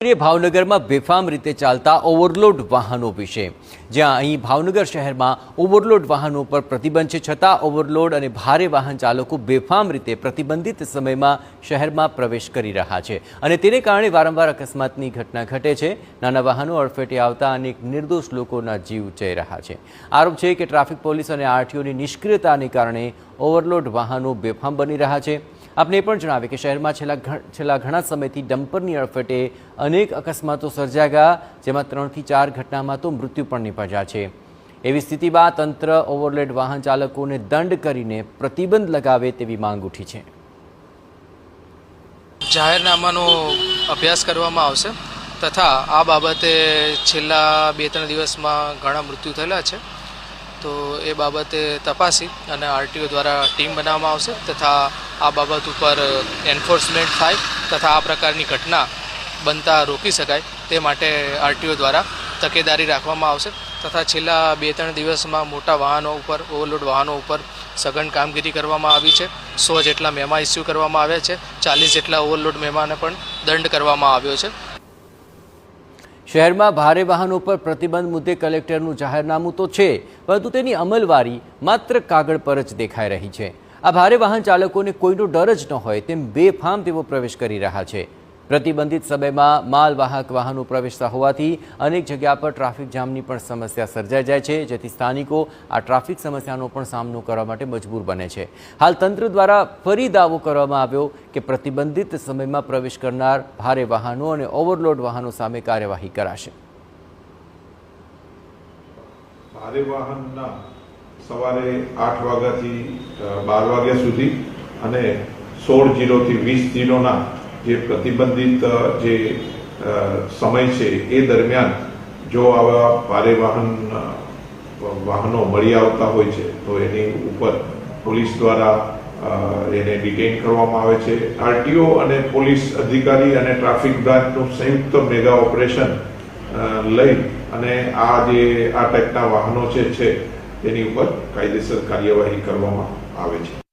ભાવનગરમાં બેફામ રીતે ચાલતા ઓવરલોડ વાહનો વિશે. જ્યાં અહીં ભાવનગર શહેરમાં ઓવરલોડ વાહનો પર પ્રતિબંધ છે, છતાં ઓવરલોડ અને ભારે વાહન ચાલકો બેફામ રીતે પ્રતિબંધિત સમયમાં શહેરમાં પ્રવેશ કરી રહ્યા છે. અને તેને કારણે વારંવાર અકસ્માતની ઘટના ઘટે છે. નાના વાહનો અડફેટે આવતા અનેક નિર્દોષ લોકોના જીવ જઈ રહ્યા છે. આરોપ છે કે ટ્રાફિક પોલીસ અને આરટીઓની નિષ્ક્રિયતાને કારણે ઓવરલોડ વાહનો બેફામ બની રહ્યા છે. આપને એ પણ જણાવે કે શહેરમાં છેલ્લા છેલ્લા ઘણા સમયથી ડમ્પરની અડફેટે અનેક અકસ્માતો સર્જાયા, જેમાં ત્રણથી ચાર ઘટનામાં તો મૃત્યુ પણ નિપજ્યા છે. એવી સ્થિતિમાં તંત્ર ઓવરલેડ વાહન ચાલકોને દંડ કરીને પ્રતિબંધ લગાવે તેવી માંગ ઉઠી છે. જાહેરનામાનો અભ્યાસ કરવામાં આવશે તથા આ બાબતે છેલ્લા બે ત્રણ દિવસમાં ઘણા મૃત્યુ થયેલા છે. તો એ બાબતે તપાસી અને આરટીઓ દ્વારા ટીમ બનાવવામાં આવશે તથા આ બાબત ઉપર એન્ફોર્સમેન્ટ થાય તથા આ પ્રકારની ઘટના બનતા રોકી શકાય તે માટે આરટીઓ દ્વારા તકેદારી રાખવામાં આવશે તથા છેલ્લા બે ત્રણ દિવસમાં મોટા વાહનો ઉપર, ઓવરલોડ વાહનો ઉપર સઘન કામગીરી કરવામાં આવી છે. સો જેટલા મેમા ઇસ્યુ કરવામાં આવ્યા છે, ચાલીસ જેટલા ઓવરલોડ મેમાને પણ દંડ કરવામાં આવ્યો છે. શહેરમાં ભારે વાહનો પર પ્રતિબંધ મુદ્દે કલેક્ટરનું જાહેરનામું તો છે, પરંતુ તેની અમલવારી માત્ર કાગળ પર જ દેખાઈ રહી છે. આ ભારે વાહન ચાલકોને કોઈનો ડર જ ન હોય તેમ બેફામ તેઓ પ્રવેશ કરી રહ્યા છે. પ્રતિબંધિત સમયમાં માલવાહક વાહનો પ્રવેશતા હોવાથી અનેક જગ્યા પર ટ્રાફિક જામની પણ સમસ્યા સર્જાઈ જાય છે, જેથી સ્થાનિકો આ ટ્રાફિક સમસ્યાનો પણ સામનો કરવા માટે મજબૂર બને છે. હાલ તંત્ર દ્વારા ફરી દાવો કરવામાં આવ્યો કે પ્રતિબંધિત સમયમાં પ્રવેશ કરનાર ભારે વાહનો અને ઓવરલોડ વાહનો સામે કાર્યવાહી કરાશે. ભારે વાહનના સવારે આઠ વાગ્યાથી બાર વાગ્યા સુધી અને સોળ જીરોથી વીસ જીરોના જે પ્રતિબંધિત જે સમય છે એ દરમિયાન જો આવા ભારે વાહન વાહનો મળી આવતા હોય છે, તો એની ઉપર પોલીસ દ્વારા એને ડિટેન કરવામાં આવે છે. આરટીઓ અને પોલીસ અધિકારી અને ટ્રાફિક બ્રાન્ચનું સંયુક્ત મેગા ઓપરેશન લઈ અને આ જે, આ ટાઈપના વાહનો છે તેની ઉપર કાયદેસર કાર્યવાહી કરવામાં આવે છે.